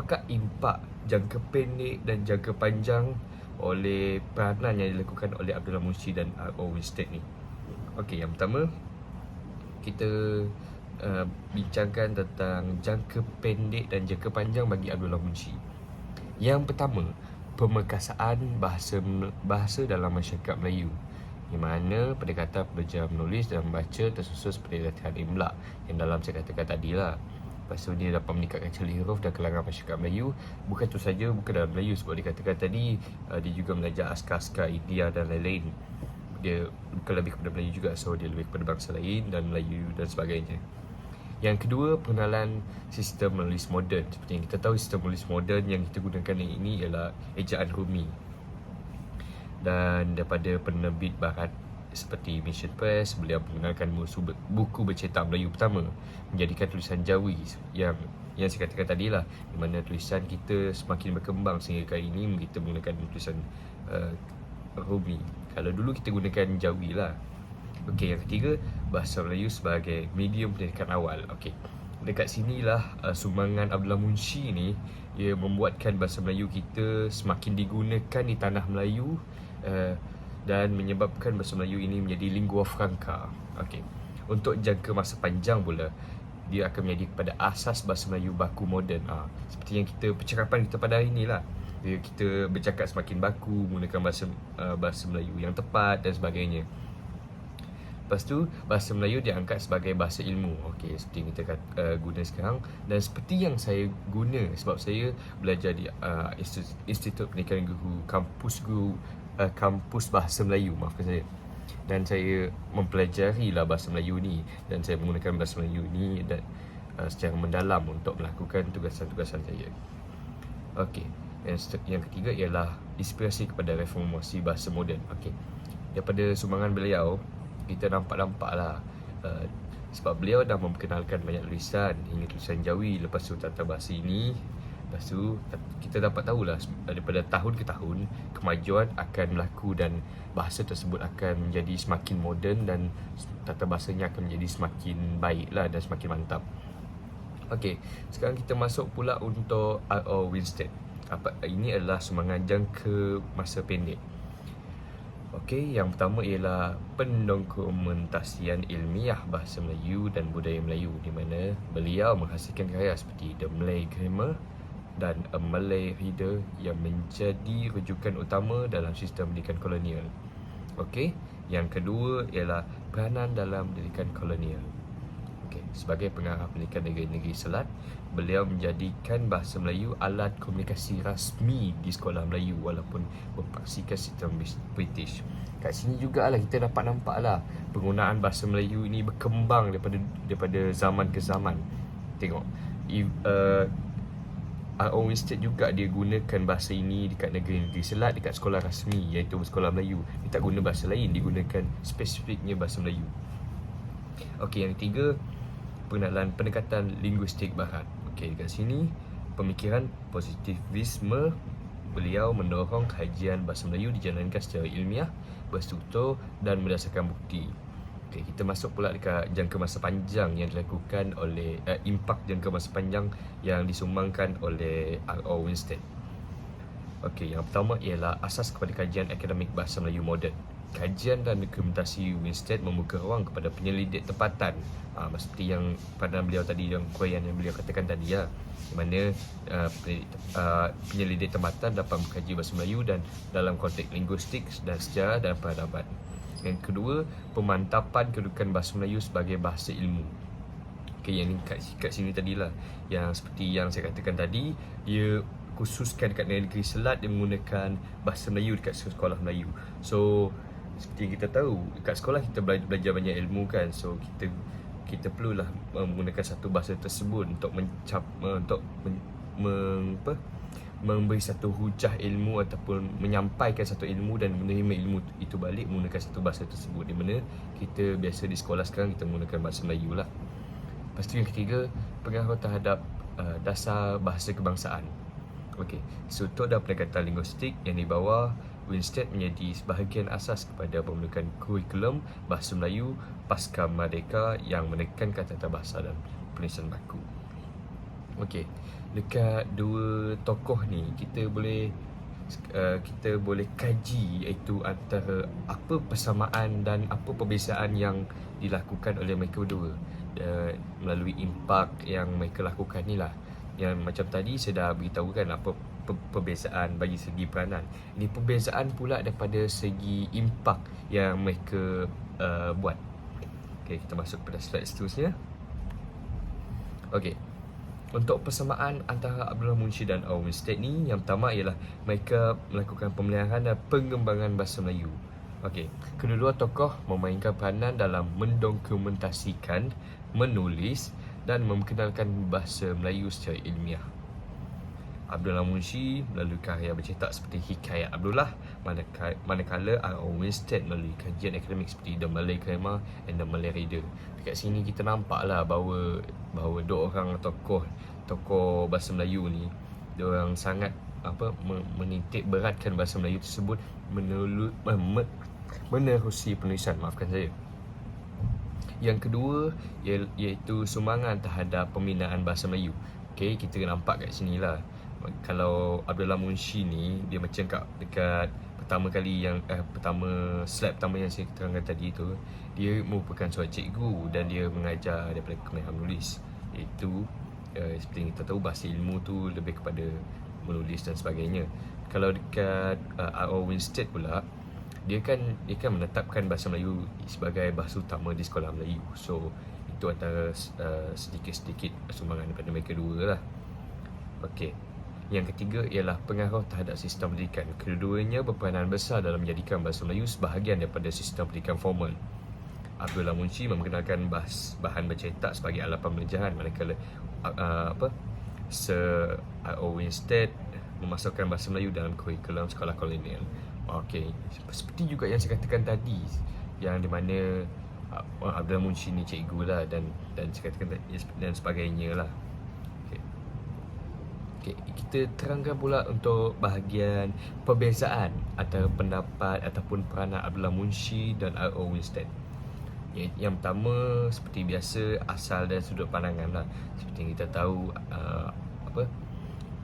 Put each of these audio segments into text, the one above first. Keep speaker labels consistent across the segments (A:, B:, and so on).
A: apakah impak jangka pendek dan jangka panjang oleh peranan yang dilakukan oleh Abdullah Munshi dan R.O. Winstead ni? Okey, yang pertama kita uh, bincangkan tentang jangka pendek dan jangka panjang bagi Abdullah Munshi. Yang pertama, pemekasaan bahasa bahasa dalam masyarakat Melayu. Di mana pendekatan belajar menulis dan membaca tersusun seperti latihan imla yang dalam saya katakan tadi lah Lepas tu dia dapat meningkatkan cili huruf dan kelangan masyarakat Melayu. Bukan tu saja, bukan dalam Melayu sebab dikatakan tadi uh, Dia juga belajar askar-askar India dan lain-lain. Dia bukan lebih kepada Melayu juga So dia lebih kepada bangsa lain dan Melayu dan sebagainya. Yang kedua, pengenalan sistem menulis moden. Seperti yang kita tahu sistem menulis moden yang kita gunakan ini ialah ejaan Rumi. Dan daripada penerbit barat seperti Mission Press, beliau mengenalkan buku bercetak Melayu pertama menjadikan tulisan Jawi yang yang saya katakan tadi lah di mana tulisan kita semakin berkembang sehingga kali ini kita menggunakan tulisan uh, Rumi. Kalau dulu kita gunakan Jawi lah. Okey, yang ketiga bahasa Melayu sebagai medium pendidikan awal. Okey. Dekat sinilah uh, sumbangan Abdullah Munshi ni ia membuatkan bahasa Melayu kita semakin digunakan di tanah Melayu uh, dan menyebabkan bahasa Melayu ini menjadi lingua franca. Okey. Untuk jangka masa panjang pula dia akan menjadi kepada asas bahasa Melayu baku moden. Ha, seperti yang kita percakapan kita pada hari inilah. Dia kita bercakap semakin baku menggunakan bahasa uh, bahasa Melayu yang tepat dan sebagainya. Lepas tu bahasa Melayu diangkat sebagai bahasa ilmu. Okey, seperti yang kita uh, guna sekarang dan seperti yang saya guna sebab saya belajar di uh, Institut Pendidikan Guru Kampus Guru uh, kampus bahasa Melayu maafkan saya dan saya mempelajari lah bahasa Melayu ni dan saya menggunakan bahasa Melayu ni dan uh, secara mendalam untuk melakukan tugasan-tugasan saya. Okey. Yang, yang ketiga ialah inspirasi kepada reformasi bahasa moden. Okey. Daripada sumbangan beliau kita nampak-nampaklah uh, sebab beliau dah memperkenalkan banyak tulisan hingga tulisan Jawi lepas tu tata bahasa ini Lepas tu kita dapat tahulah daripada tahun ke tahun kemajuan akan berlaku dan bahasa tersebut akan menjadi semakin moden dan tata bahasanya akan menjadi semakin baiklah dan semakin mantap. Okey, sekarang kita masuk pula untuk R.O. Winstead. Apa ini adalah sumbangan jangka masa pendek. Okey, yang pertama ialah pendokumentasian ilmiah bahasa Melayu dan budaya Melayu di mana beliau menghasilkan karya seperti The Malay Grammar, dan a Malay reader yang menjadi rujukan utama dalam sistem pendidikan kolonial. Okey, yang kedua ialah peranan dalam pendidikan kolonial. Okey, sebagai pengarah pendidikan negeri-negeri Selat, beliau menjadikan bahasa Melayu alat komunikasi rasmi di sekolah Melayu walaupun berpaksikan sistem British. Kat sini jugalah kita dapat nampaklah penggunaan bahasa Melayu ini berkembang daripada daripada zaman ke zaman. Tengok, uh, R.O. Winstead juga dia gunakan bahasa ini dekat negeri-negeri selat dekat sekolah rasmi iaitu sekolah Melayu. Dia tak guna bahasa lain, dia gunakan spesifiknya bahasa Melayu. Okey, yang ketiga, pengenalan pendekatan linguistik barat. Okey, dekat sini pemikiran positivisme beliau mendorong kajian bahasa Melayu dijalankan secara ilmiah, berstruktur dan berdasarkan bukti. Okay, kita masuk pula dekat jangka masa panjang yang dilakukan oleh uh, impak jangka masa panjang yang disumbangkan oleh R.O. Winstead. Okey, yang pertama ialah asas kepada kajian akademik bahasa Melayu moden. Kajian dan dokumentasi Winstead membuka ruang kepada penyelidik tempatan. Uh, seperti yang pada beliau tadi yang kuayan yang beliau katakan tadi ya. Di mana uh, penyelidik tempatan dapat mengkaji bahasa Melayu dan dalam konteks linguistik dan sejarah dan peradaban. Yang kedua, pemantapan kedudukan bahasa Melayu sebagai bahasa ilmu. Okay, yang kat, kat sini tadilah. Yang seperti yang saya katakan tadi, dia khususkan dekat negeri Selat dia menggunakan bahasa Melayu dekat sekolah Melayu. So, seperti yang kita tahu, dekat sekolah kita belajar, belajar banyak ilmu kan. So, kita kita perlulah menggunakan satu bahasa tersebut untuk mencap untuk men, men, apa, memberi satu hujah ilmu ataupun menyampaikan satu ilmu dan menerima ilmu itu balik menggunakan satu bahasa tersebut di mana kita biasa di sekolah sekarang kita menggunakan bahasa Melayu lah. Lepas tu yang ketiga, pengaruh terhadap uh, dasar bahasa kebangsaan. Okey, struktur dan pendekatan linguistik yang dibawa Winstead menjadi sebahagian asas kepada pembentukan kurikulum bahasa Melayu pasca merdeka yang menekankan tata bahasa dan penulisan baku. Okey. Dekat dua tokoh ni kita boleh uh, kita boleh kaji iaitu antara apa persamaan dan apa perbezaan yang dilakukan oleh mereka berdua. Uh, melalui impak yang mereka lakukan ni lah. Yang macam tadi saya dah beritahu kan apa perbezaan bagi segi peranan. Ini perbezaan pula daripada segi impak yang mereka uh, buat. Okey, kita masuk pada slide seterusnya. Okey, untuk persamaan antara Abdullah Munshi dan Owen State ni yang pertama ialah mereka melakukan pemeliharaan dan pengembangan bahasa Melayu. Okey, kedua-dua tokoh memainkan peranan dalam mendokumentasikan, menulis dan memkenalkan bahasa Melayu secara ilmiah. Abdullah Munshi melalui karya bercetak seperti Hikayat Abdullah manakala, R.O. Winstead melalui kajian akademik seperti The Malay Grammar and The Malay Reader. Dekat sini kita nampak lah bahawa bahawa dua orang tokoh tokoh bahasa Melayu ni dua orang sangat apa menitik beratkan bahasa Melayu tersebut menelu, menerusi penulisan maafkan saya. Yang kedua iaitu sumbangan terhadap pembinaan bahasa Melayu. Okey, kita nampak kat sini lah kalau Abdullah Munshi ni dia macam kat dekat pertama kali yang eh, pertama slide pertama yang saya terangkan tadi tu dia merupakan seorang cikgu dan dia mengajar daripada kemahiran menulis iaitu eh, seperti kita tahu bahasa ilmu tu lebih kepada menulis dan sebagainya kalau dekat uh, eh, R.O. Winstead pula dia kan dia kan menetapkan bahasa Melayu sebagai bahasa utama di sekolah Melayu so itu antara uh, sedikit-sedikit sumbangan daripada mereka dua lah Okey. Yang ketiga ialah pengaruh terhadap sistem pendidikan. Keduanya berperanan besar dalam menjadikan bahasa Melayu sebahagian daripada sistem pendidikan formal. Abdullah Munshi memperkenalkan bahas, bahan bercetak sebagai alat pembelajaran manakala uh, apa Sir R.O. Winstead memasukkan bahasa Melayu dalam kurikulum sekolah kolonial. Okey, seperti juga yang saya katakan tadi yang di mana uh, Abdullah Munshi ni cikgu lah dan dan saya katakan dan sebagainya lah. Okay, kita terangkan pula untuk bahagian perbezaan antara pendapat ataupun peranan Abdullah Munshi dan R.O. Winstead. Yang, pertama seperti biasa asal dan sudut pandangan lah. Seperti yang kita tahu uh, apa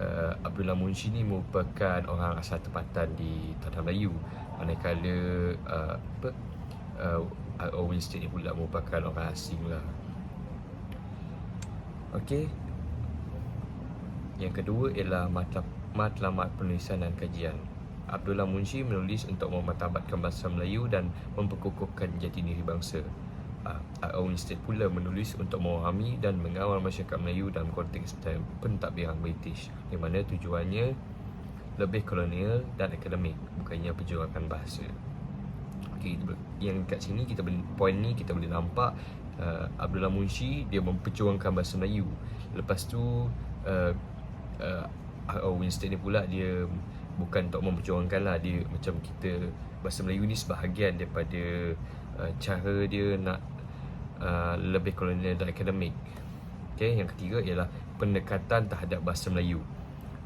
A: uh, Abdullah Munshi ni merupakan orang asal tempatan di Tanah Melayu. Manakala uh, apa uh, R.O. Winstead ni pula merupakan orang asing lah. Okay, yang kedua ialah matlamat penulisan dan kajian. Abdullah Munshi menulis untuk mematabatkan bahasa Melayu dan memperkukuhkan jati diri bangsa. Uh, Owen State pula menulis untuk memahami dan mengawal masyarakat Melayu dalam konteks pentadbiran British di mana tujuannya lebih kolonial dan akademik bukannya perjuangan bahasa. Okay, yang kat sini kita point ni kita boleh nampak uh, Abdullah Munshi dia memperjuangkan bahasa Melayu. Lepas tu uh, uh, oh, Winston ni pula dia bukan untuk memperjuangkan lah. Dia macam kita bahasa Melayu ni sebahagian daripada uh, cara dia nak uh, lebih kolonial dan akademik. Okay, yang ketiga ialah pendekatan terhadap bahasa Melayu.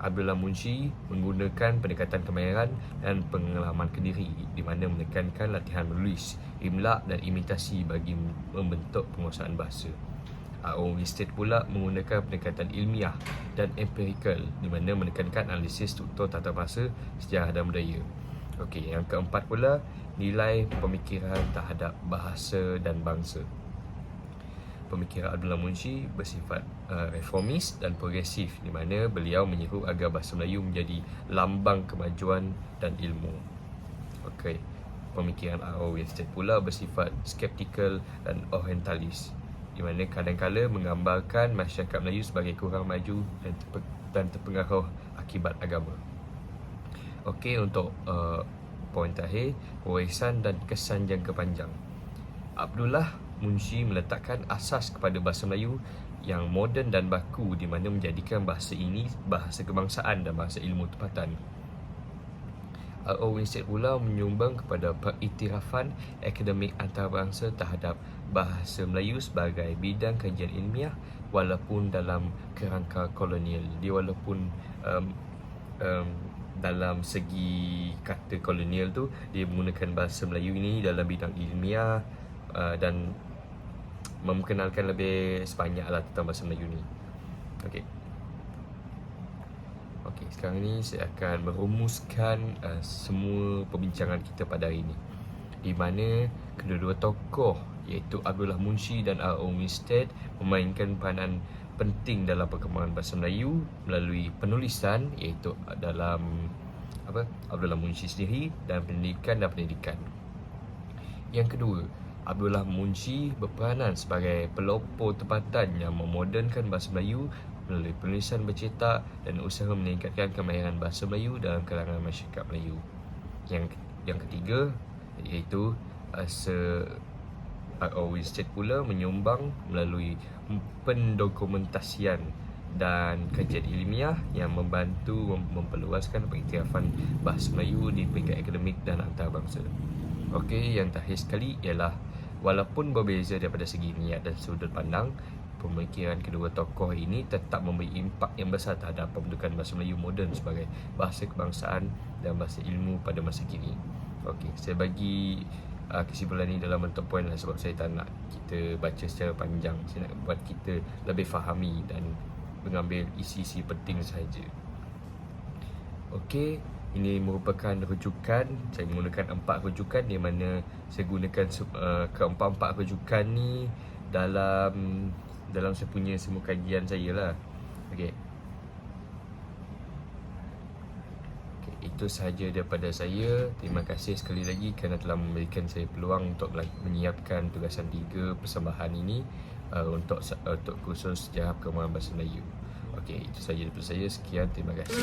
A: Abdullah Munshi menggunakan pendekatan kemahiran dan pengalaman kendiri di mana menekankan latihan menulis, imla dan imitasi bagi membentuk penguasaan bahasa. AO Estate pula menggunakan pendekatan ilmiah dan empirikal di mana menekankan analisis struktur tata bahasa, sejarah dan budaya. Okey, yang keempat pula nilai pemikiran terhadap bahasa dan bangsa. Pemikiran Abdullah Munshi bersifat uh, reformis dan progresif di mana beliau menyeru agar bahasa Melayu menjadi lambang kemajuan dan ilmu. Okey. Pemikiran AO Estate pula bersifat skeptikal dan orientalis di mana kadang-kala menggambarkan masyarakat Melayu sebagai kurang maju dan, terpe- dan terpengaruh akibat agama. Okey untuk uh, poin terakhir, warisan dan kesan jangka panjang. Abdullah Munshi meletakkan asas kepada bahasa Melayu yang moden dan baku di mana menjadikan bahasa ini bahasa kebangsaan dan bahasa ilmu tempatan. R.O. Winstead pula menyumbang kepada periktirafan akademik antarabangsa terhadap bahasa Melayu sebagai bidang kajian ilmiah walaupun dalam kerangka kolonial. Dia walaupun um, um, dalam segi kata kolonial tu dia menggunakan bahasa Melayu ini dalam bidang ilmiah uh, dan memkenalkan lebih sebanyak lah tentang bahasa Melayu ni. Okay. Sekarang ni saya akan merumuskan uh, semua perbincangan kita pada hari ini. Di mana kedua-dua tokoh iaitu Abdullah Munshi dan R.O. Winstead memainkan peranan penting dalam perkembangan bahasa Melayu melalui penulisan iaitu dalam apa Abdullah Munshi sendiri dan pendidikan dan pendidikan. Yang kedua, Abdullah Munshi berperanan sebagai pelopor tempatan yang memodernkan bahasa Melayu melalui penulisan bercetak dan usaha meningkatkan kemahiran bahasa Melayu dalam kalangan masyarakat Melayu. Yang yang ketiga iaitu uh, R.O. Winstead pula menyumbang melalui pendokumentasian dan kajian ilmiah yang membantu mem- memperluaskan pengiktirafan bahasa Melayu di peringkat akademik dan antarabangsa. Okey, yang terakhir sekali ialah walaupun berbeza daripada segi niat dan sudut pandang, pemikiran kedua tokoh ini tetap memberi impak yang besar terhadap pembentukan bahasa Melayu moden sebagai bahasa kebangsaan dan bahasa ilmu pada masa kini. Okey, saya bagi uh, kesimpulan ini dalam bentuk poin lah sebab saya tak nak kita baca secara panjang. Saya nak buat kita lebih fahami dan mengambil isi-isi penting sahaja. Okey, ini merupakan rujukan. Saya menggunakan empat rujukan di mana saya gunakan uh, keempat-empat rujukan ni dalam dalam saya punya semua kajian saya lah. Okey. Okey, itu sahaja daripada saya. Terima kasih sekali lagi kerana telah memberikan saya peluang untuk menyiapkan tugasan tiga persembahan ini uh, untuk uh, untuk kursus sejarah perkembangan bahasa Melayu. Okey, itu sahaja daripada saya. Sekian, terima kasih.